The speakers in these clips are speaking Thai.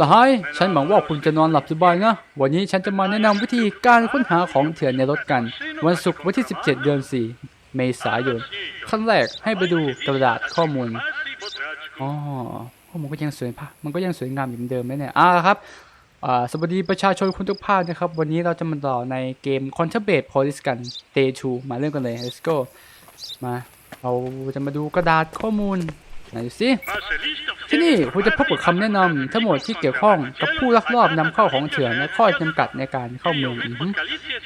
สหาย ฉันหวังว่าคุณจะนอนหลับสบายนะ วันนี้ฉันจะมาแนะนำวิธีการค้นหาของเถื่อนในรถกัน วันศุกร์วันที่ 17 เดือน 4 เมษายน ขั้นแรกให้ไปดูกระดาษข้อมูล อ๋อข้อมูลก็ยังสวยพะมันก็ยังสวยงามเหมือนเดิมไหมเนี่ยอ่าครับอ่าสวัสดีประชาชนคุณทุกภาคนะครับ วันนี้เราจะมาต่อในเกม Contraband Police กัน Day 2 มาเริ่มกันเลย let's go มา เราจะมาดูกระดาษข้อมูลไหนดูสิ ที่นี่คุณจะพบกับคำแนะนำทั้งหมดที่เกี่ยวข้องกับผู้ลักลอบนำเข้าของเถื่อนและข้อจำกัดในการเข้าเมือง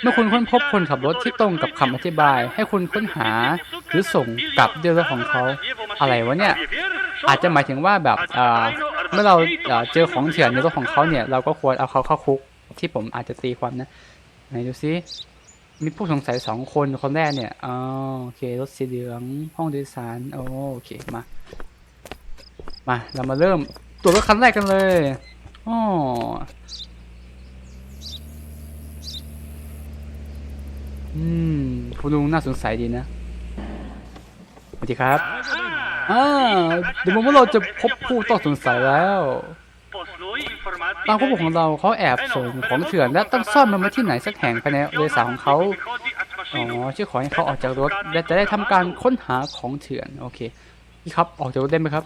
เมื่อคุณค้นพบคนขับรถที่ตรงกับคำอธิบาย ให้คุณค้นหาหรือส่งกลับด้วยรถของเขา อะไรวะเนี่ย อาจจะหมายถึงว่าแบบเมื่อเราเจอของเถื่อนในรถของเขาเนี่ย เราก็ควรเอาเขาเข้าคุก ที่ผมอาจจะตีความนะไหนดูซิมีผู้สงสัยสองคนคนแรกเนี่ยอ๋อโอเครถสีเหลืองห้องโดยสารโอเคมา มาเรามาเริ่มตรวจรถคันแรกกันเลยอ๋ออืมคุณลุงน่าสงสัยดีนะสวัสดีครับอ่าเดี๋ยวว่าเราจะพบผู้ต้องสงสัยแล้วตามข้อมูลของเราเขาแอบส่งของเถื่อนและต้องซ่อนมันไว้ที่ไหนสักแห่งภายในเรือสารของเขาอ๋อชื่อขอให้เขาออกจากรถและจะได้ทำการค้นหาของเถื่อนโอเคพี่ครับออกจากรถได้ไหมครับ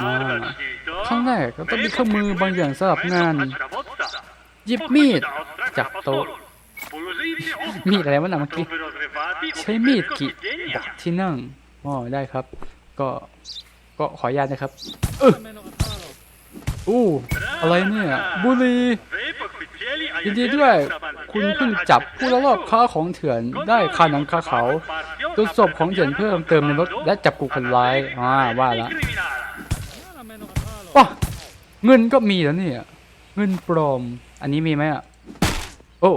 อ่าครั้งแรกเราต้องมีเครื่องมือบางอย่างสำหรับงาน หยิบมีดจากโต๊ะมีดอะไรวะนะเมื่อกี้ใช้มีดกิดักที่นั่งอ๋อได้ครับ ก็ก็ขออนุญาตนะครับเอออู้อะไรเนี่ยบุรียินดีด้วย คุณเพิ่งจับผู้ลักลอบค้าของเถื่อนได้คาหนังคาเขาตรวจสอบของเถื่อนเพิ่มเติมในรถและจับกลุ่มคนร้ายอ่าว่าละว้า เงินก็มีแล้วเนี่ย เงินปลอม อันนี้มีไหมอะ โอ้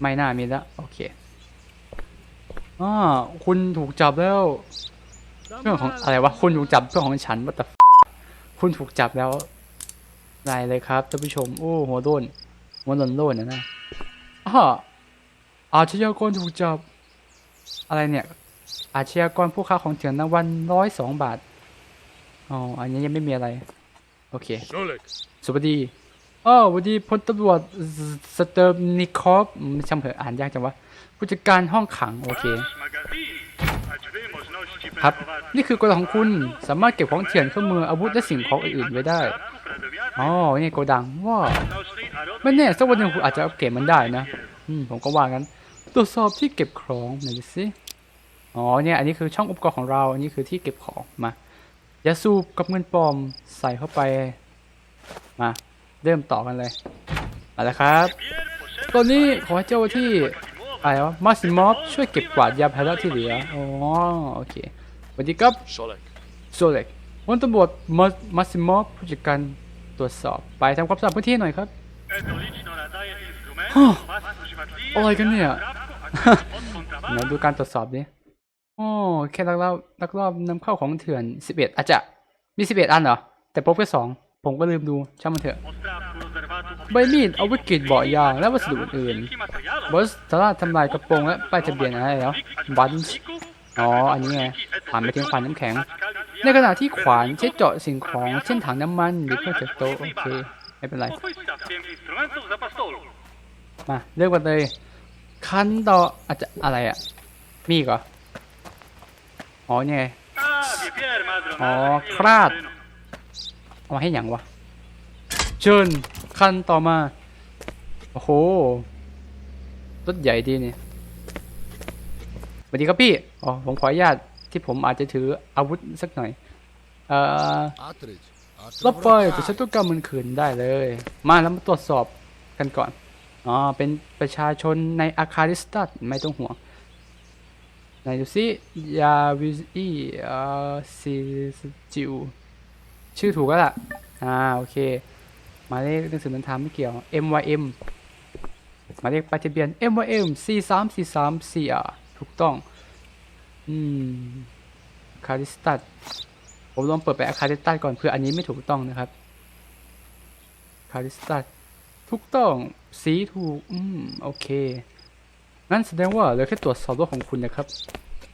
ไม่น่ามีแล้ว โอเคอ่าคุณถูกจับแล้วเรื่องของอะไรวะ คุณถูกจับเรื่องของฉันว่าแต่คุณถูกจับแล้วได้เลยครับท่านผู้ชม โอ้ หัวโดนหัวโดนโดนนะนะอ้าอาชญากรถูกจับ อะไรเนี่ย อาชญากรผู้ค้าของเถื่อนรางวัลร้อยสองบาท อ๋อ อันนี้ยังไม่มีอะไร โอเค Solek. สวัสดีอ้าวสวัสดีพลตำรวจสสเตอร์นิคอฟอืมช่างเถอะอ่านยากจังวะ ผู้จัดการห้องขัง โอเค ครับ นี่คือกฎของคุณ สามารถเก็บของเถื่อนเครื่องมืออาวุธและสิ่งของอื่นๆไว้ได้ อ๋อ นี่โกดัง ว้าไม่แน่สักวันหนึ่งคุณอาจจะเอาเก็บมันได้นะ อืม ผมก็ว่างั้น ตรวจสอบที่เก็บของหน่อยสิ อ๋อ เนี่ย อันนี้คือช่องอุปกรณ์ของเรา อันนี้คือที่เก็บของ มา ยาสูบกับเงินปลอมใส่เข้าไป มาเริ่มต่อกันเลยมาแล้วครับตอนนี้ขอให้เจ้าหน้าที่อะไรวะมาซิมอฟช่วยเก็บกวาดยาแพทย์ที่เหลืออ๋อโอเคสวัสดีครับ Solek. โซเล็กวันตำรวจมามาซิมอฟผู้จัดการตรวจสอบไปทำความสะอาดพื้นที่หน่อยครับอะไรกันเนี่ยเดี๋ยวดูการตรวจสอบดิ โอ้แค่ลักลอบลักลอบนำเข้าของเถื่อนสิบเอ็ดอาจจะมีสิบเอ็ดอันเหรอ แต่พบแค่สองผมก็ลืมดูช่างมันเถอะ ใบมีดอาวุธกรีดเบาะยางและวัสดุอื่นๆบอสสามารถทำลายกระโปรงและป้ายทะเบียนอะไรแล้วบันส์อ๋อ อันนี้ไงผ่านไปถึงขวานน้ำแข็ง ในขณะที่ขวานใช้เจาะสิ่งของ เช่นถังน้ำมันหรือเครื่องจักรโตโอเค ไม่เป็นไร มาเริ่มกันเลย คันต่ออาจจะอะไรอะ มีกเหรอ อ๋อเนี่ยไงอ๋อคราดเอามาให้หยังวะเชิญคันต่อมา โอ้โหรถใหญ่ดีเนี่ยสวัสดีครับพี่ อ๋อ ผมขออนุญาตที่ผมอาจจะถืออาวุธสักหน่อย เอ่อ Atridge. รับไปแต่ฉันต้องการมันคืนได้เลย มาแล้วมาตรวจสอบกันก่อน อ๋อ เป็นประชาชนในอาคาริสตัสไม่ต้องห่วง ไหนดูซิยาวิอีเอ่อซิจิวชื่อถูกแล้วล่ะ อ่า โอเคหมายเลขหนังสือเดินทางไม่เกี่ยว MYM หมายเลขป้ายทะเบียน MYM 4 3 4 3 4 R ถูกต้อง อืมคาริสตัสผมลองเปิดไปอาคาริสตัสก่อนเพื่ออันนี้ไม่ถูกต้องนะครับคาริสตัสถูกต้อง สีถูก อืม โอเค งั้นแสดงว่าเหลือแค่ตรวจสอบรถของคุณนะครับ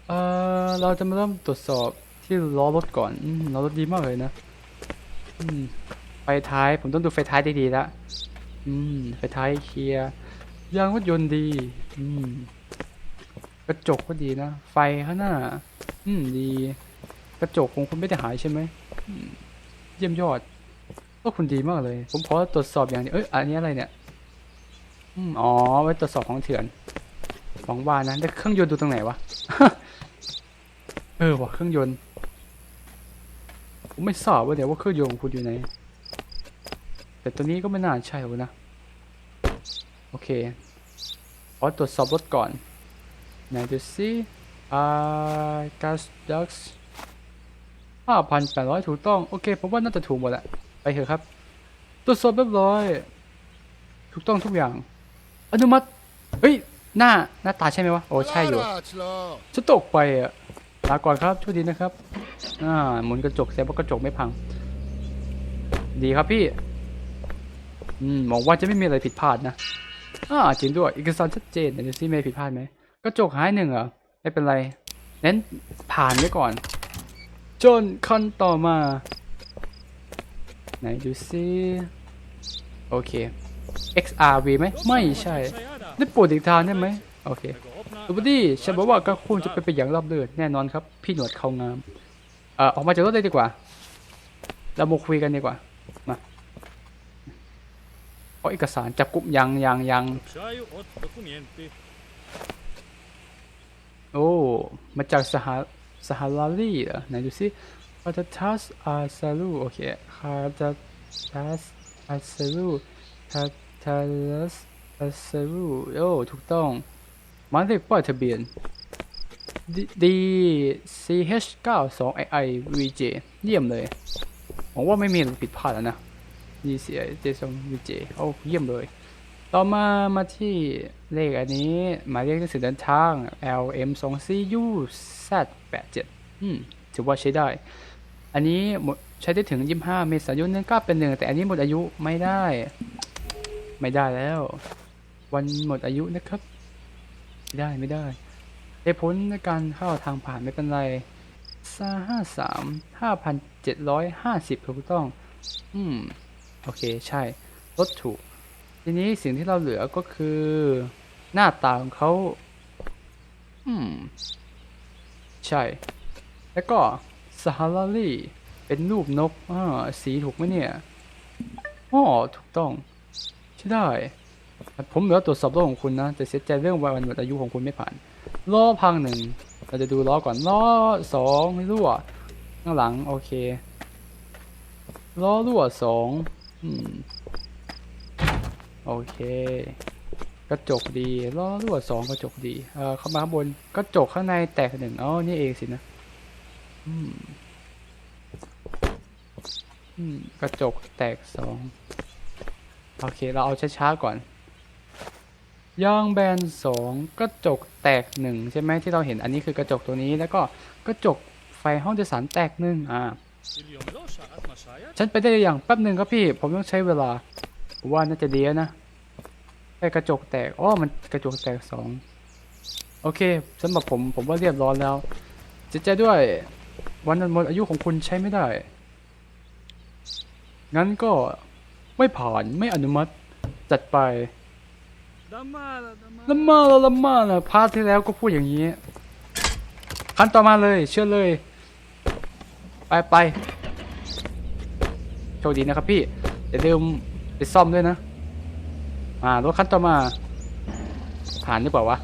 เอ่อ เราจะมาเริ่มตรวจสอบที่ล้อรถก่อนล้อรถดีมากเลยนะอืมไฟท้าย ผมต้องดูไฟท้ายดีๆละอืม ไฟท้ายเคลียร์ยางรถยนต์ดี อืม กระจกก็ดีนะ ไฟข้างหน้า อืม ดี กระจกของคุณไม่ได้หายใช่ไหม เยี่ยมยอดก็คุณดีมากเลย ผมขอตรวจสอบอย่างนี้ เอ้ย อันนี้อะไรเนี่ย อ๋อ ไว้ตรวจสอบของเถื่อน หวังว่านะแล้วเครื่องยนต์ดูตรงไหนวะ เออว่ะเครื่องยนต์ ผมไม่ทราบว่าเดี๋ยวว่าเครื่องยนต์ของคุณอยู่ไหน แต่ตัวนี้ก็ไม่น่าใช่หรอกนะ โอเคขอตรวจสอบรถก่อนไหนดูสิอ่า gas dux ห้าพันแปดร้อยถูกต้อง โอเคผมว่าน่าจะถูกหมดแหละไปเถอะครับ ตรวจสอบเรียบร้อย ถูกต้องทุกอย่าง อนุมัติ เฮ้ย หน้าหน้าตาใช่ไหมวะ โอ้ใช่อยู่จะตกไปอะลาก่อนครับโชคดีนะครับ อ่าหมุนกระจกเซฟว่ากระจกไม่พัง ดีครับพี่ อืมหวังว่าจะไม่มีอะไรผิดพลาดนะอ่าจริงด้วยเอกสารชัดเจนเดี๋ยวดูซิมีอะไรผิดพลาดไหมกระจกหายหนึ่งเหรอไม่เป็นไรเน้นผ่านไว้ก่อน จนขั้นต่อมา ไหนดูซิโอเค XRV ไหมไม่ใช่ ได้ปวดอีกทางได้ไหมโอเคดูบดี้ฉันบอกว่าก็คงจะไปไปอย่างรอบเลือดแน่นอนครับ พี่หนวดเขางามเออออกมาจากรถได้ดีกว่า เรามาคุยกันดีกว่า มาเอาเอกสารจับกุมยังยังยังโอ้ มาจากสหสหลาลีเหรอไหนดูสิคาตาทัสอาซาลูโอเคคาตาทัสอาซาลูคาตาทัส อาซาลูโอ้ถูกต้องมายเลขป้ายทะเบียน D C H 9 2 I I V J เยี่ยมเลยหวังว่าไม่มีผิดพลาดแล้วนะ D C I J 2 V J โอ้เยี่ยมเลย ต่อมามาที่เลขอันนี้หมายเลขหนังสือเดินทาง L M 2 C U Z 8 7อืมถือว่าใช้ได้ อันนี้หมดใช้ได้ถึง 25 เมษายนนั้นก็เป็นหนึ่งแต่อันนี้หมดอายุไม่ได้ ไม่ได้แล้ว วันหมดอายุนะครับไม่ได้ไม่ได้ได้ผลในการเข้าทางผ่านไม่เป็นไรซาห้าสามห้าพันเจ็ดร้อยห้าสิบถูกต้อง อืม โอเคใช่ลดถูก ทีนี้สิ่งที่เราเหลือก็คือ หน้าตาของเขา อืม ใช่ แล้วก็ซาฮาราลีเป็นรูปนกอ่าสีถูกไหมเนี่ยอ๋อถูกต้อง ใช่ได้ ผมเหลือตรวจสอบรถของคุณนะ แต่เสียใจเรื่องวันหมดอายุของคุณไม่ผ่านล้อพังหนึ่งเราจะดูล้อก่อนล้อสองรั่วข้างหลังโอเคล้อรั่วสองอืมโอเค กระจกดีล้อรั่วสองกระจกดีเอ่อเข้ามาข้างบนกระจกข้างในแตกหนึ่งอ๋อนี่เองสินะอืมกระจกแตกสองโอเค เราเอาช้าๆก่อน ยางแบนสองกระจกแตกหนึ่งใช่ไหมที่เราเห็นอันนี้คือกระจกตัวนี้แล้วก็กระจกไฟห้องโดยสารแตกหนึ่งอ่าฉันไปได้อย่างแป๊บหนึ่งครับพี่ ผมต้องใช้เวลาว่าน่าจะดีนะแค่กระจกแตกอ๋อมันกระจกแตกสองโอเคสำหรับผมผมว่าเรียบร้อยแล้วจะใจด้วยวันนั้นหมดอายุของคุณใช้ไม่ได้ งั้นก็ไม่ผ่านไม่อนุมัติจัดไป ละมาละละมาละพาร์ทที่แล้วก็พูดอย่างนี้ ขั้นต่อมาเลย เชื่อเลย ไปไปโชคดีนะครับพี่อย่าลืมไปซ่อมด้วยนะอ่ารถขั้นต่อมาผ่านหรือเปล่าวะ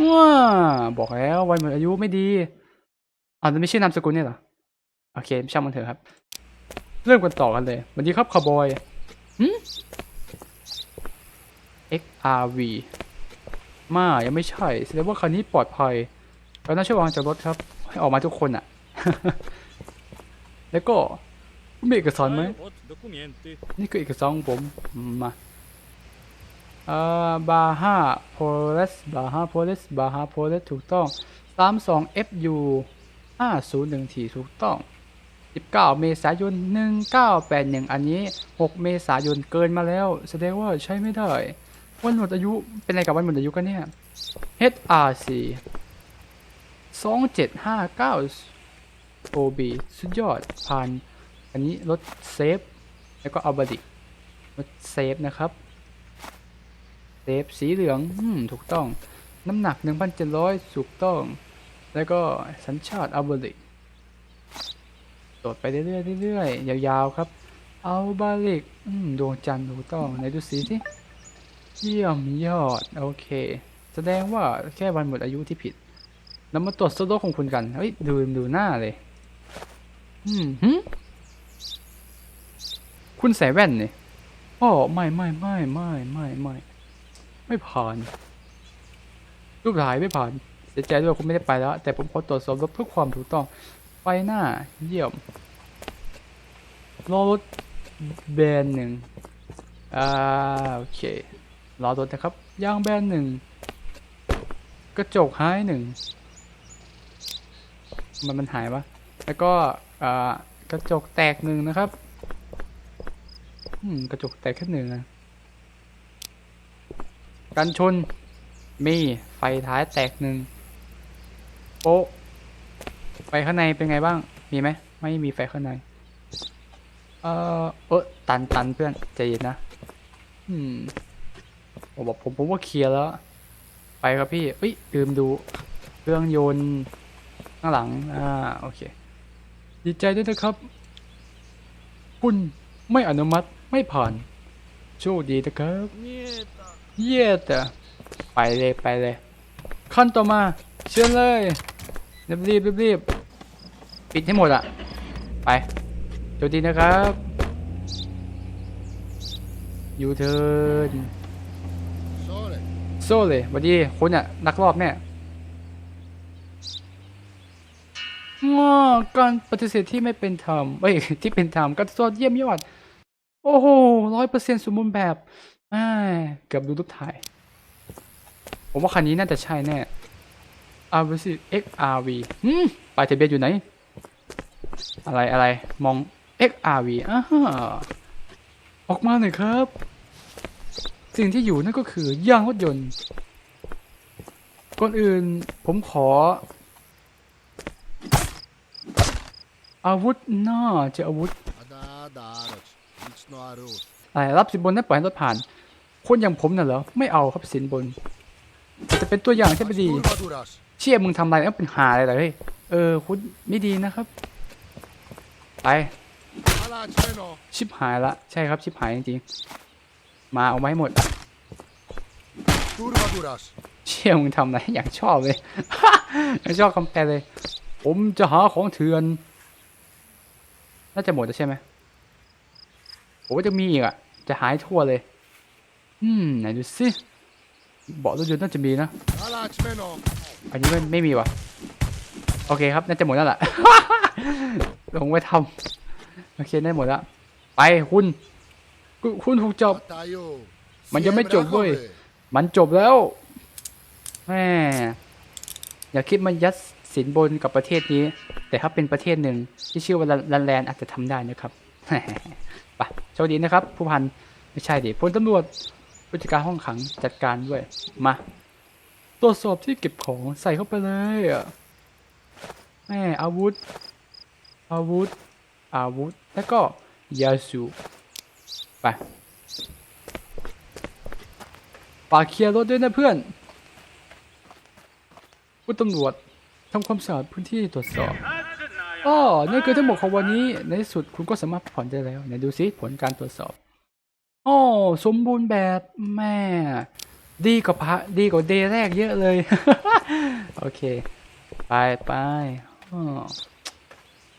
ว้าบอกแล้ววันหมดอายุไม่ดีอ่าจะไม่ใช่นามสกุลเนี่ยเหรอ โอเคช่างมันเถอะครับ เริ่มกันต่อกันเลยวันนี้ครับคาร์บอยอ XRV มายังไม่ใช่แสดงว่าคันนี้ปลอดภัยเราน่าช่วยวางจากรถครับ ให้ออกมาทุกคนอะ่ะ แล้วก็มีเอกสารไหมนี่คือเอกสารของผมมาอ่าบาฮาโพลิสบาฮาโพลิสบาฮาโพลิสถูกต้อง 32 FU 501ทีถูกต้อง สิบเก้าเมษายนหนึ่งเก้าแปดหนึ่งอันนี้หกเมษายนเกินมาแล้ว แสดงว่าใช้ไม่ได้ วันหมดอายุเป็นอะไรกับวันหมดอายุกันเนี่ย HRC สองเจ็ดห้าเก้าโอบีสุดยอดผ่าน อันนี้รถเซฟ แล้วก็อัลบดิรถเซฟนะครับ เซฟสีเหลืองอืมถูกต้อง น้ำหนัก 1,700 ถูกต้อง แล้วก็สัญชาติอัลบาดิก โดดไปเรื่อยๆเรื่อยๆยาวๆครับ เอัลบาดิกดวงจันทร์ถูกต้องไหนดูสีสิเยี่ยมยอด โอเค แสดงว่าแค่วันหมดอายุที่ผิดเรามาตรวจสโลกของคุณกัน เฮ้ยดูดูหน้าเลย อืมหึคุณใส่แว่นเนี่ยอ๋อไม่ไม่ไม่ไม่ไม่ไม่ไม่ผ่าน รูปถ่ายไม่ผ่าน เสียใจด้วยคุณไม่ได้ไปแล้ว แต่ผมขอตรวจสอบรถเพื่อความถูกต้อง ไฟหน้า เยี่ยมล้อรถแบนหนึ่งอ่าโอเคล้อรถนะครับยางแบนหนึ่งกระจกหายหนึ่งมันมันหายวะแล้วก็อ่ากระจกแตกหนึ่งนะครับอืมกระจกแตกแค่หนึ่งอะกันชนมีไฟท้ายแตกหนึ่งโป๊ะ ไฟข้างในเป็นไงบ้าง มีไหม ไม่มีไฟข้างใน เออเออตันตันเพื่อนใจเย็นนะ อืมผมบอกผมผมว่าเคลียร์แล้ว ไปครับพี่เอ้ยลืมดูเครื่องยนต์ข้างหลัง อ่า โอเค ดีใจด้วยนะครับ คุณไม่อนุมัติไม่ผ่าน โชคดีนะครับ เย่แต่ไปเลยไปเลย ขั้นต่อมา เชิญเลยรีบรีบรีบ ปิดให้หมดอะไปโชคดีนะครับยูเทิร์น Sole. โซ่เลยสวัสดีคุณอะนักรอบแน่ง้อการปฏิเสธที่ไม่เป็นธรรมเอ้ยที่เป็นธรรมก็สดเยี่ยมยอด โอ้โหร้อยเปอร์เซ็นต์สมบูรณ์แบบอ่าเกือบดูรูปถ่าย ผมว่าคันนี้น่าจะใช่แน่ RV XRV หืมปลายทะเบียนอยู่ไหน อะไรอะไรมอง XRV อ่าออกมาหน่อยครับ สิ่งที่อยู่นั่นก็คือยางรถยนต์ก่อนอื่นผมขอ อาวุธน่าจะอาวุธอะไรรับสินบนนั้นปล่อยให้รถผ่าน คนอย่างผมน่ะเหรอ ไม่เอาครับสินบน จะเป็นตัวอย่างที่ไม่ดี เชี่ยมึงทำอะไรแล้วเป็นหาอะไรเหรอเฮ้ยเออ คุณไม่ดีนะครับ ไป Ala açmeno. ชิบหายละใช่ครับชิบหายจริงๆมาเอาไว้หมด Durma duras. เชี่ยมึงทำอะไรอย่างชอบเลยอย่างชอบคำแปลเลย ผมจะหาของเถื่อน น่าจะหมดแล้วใช่ไหมผมว่าจะมีอีกอะ จะหายทั่วเลย อืมไหนดูสิเบาะรถยนต์น่าจะมีนะ Ala açmeno. อันนี้ไม่ไม่มีว่ะโอเคครับน่าจะหมดแล้วล่ะลงไว้ทำโอเคได้หมดแล้วไปคุณคุณคุณถูกจับ Atayo. Ma già me gioco, Siemrakove. มันจบแล้วแม่อย่าคิดมันยัดสินบนกับประเทศนี้ แต่ถ้าเป็นประเทศหนึ่งที่ชื่อว่าลันแลนอาจจะทำได้นะครับไปโชคดีนะครับ ผู้พันไม่ใช่ดิพลตำรวจผู้จัดการห้องขังจัดการด้วย มา ตรวจสอบที่เก็บของใส่เข้าไปเลยอะ แม่อาวุธ อาวุธ อาวุธ แล้วก็ยาสูบไปฝาเคลียร์รถด้วยนะเพื่อนผู้ตำรวจทำความสะอาดพื้นที่ตรวจสอบอ๋อนี่คือทั้งหมดของวันนี้ ในที่สุดคุณก็สามารถผ่อนได้แล้วไหนดูซิผลการตรวจสอบอ๋อสมบูรณ์แบบแม่ ดีกว่าพระดีกว่าเดย์แรกเยอะเลย โอเค ไปไป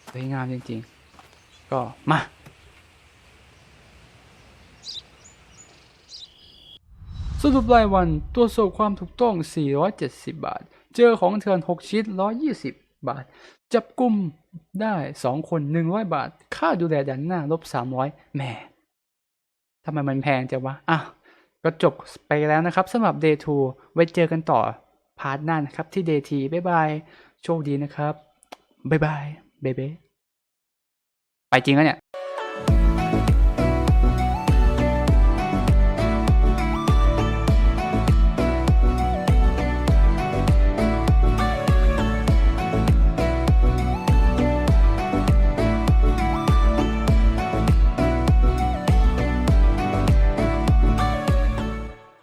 สวยงามจริง ๆ ก็มาสรุปรายวันตรวจสอบความถูกต้อง 470 บาท เจอของเถื่อน 6 ชิ้น 120 บาท จับกลุ่มได้ 2 คน 100 บาท ค่าดูแลด่านหน้าลบ 300แหมทำไมมันแพงจังวะ อะ ก็จบไปแล้วนะครับสำหรับ Day 2 ไว้เจอกันต่อพาร์ทหน้านะครับที่ Day 3บ๊ายบาย โชคดีนะครับ บ๊ายบายเบเบไปจริงแล้วเนี่ย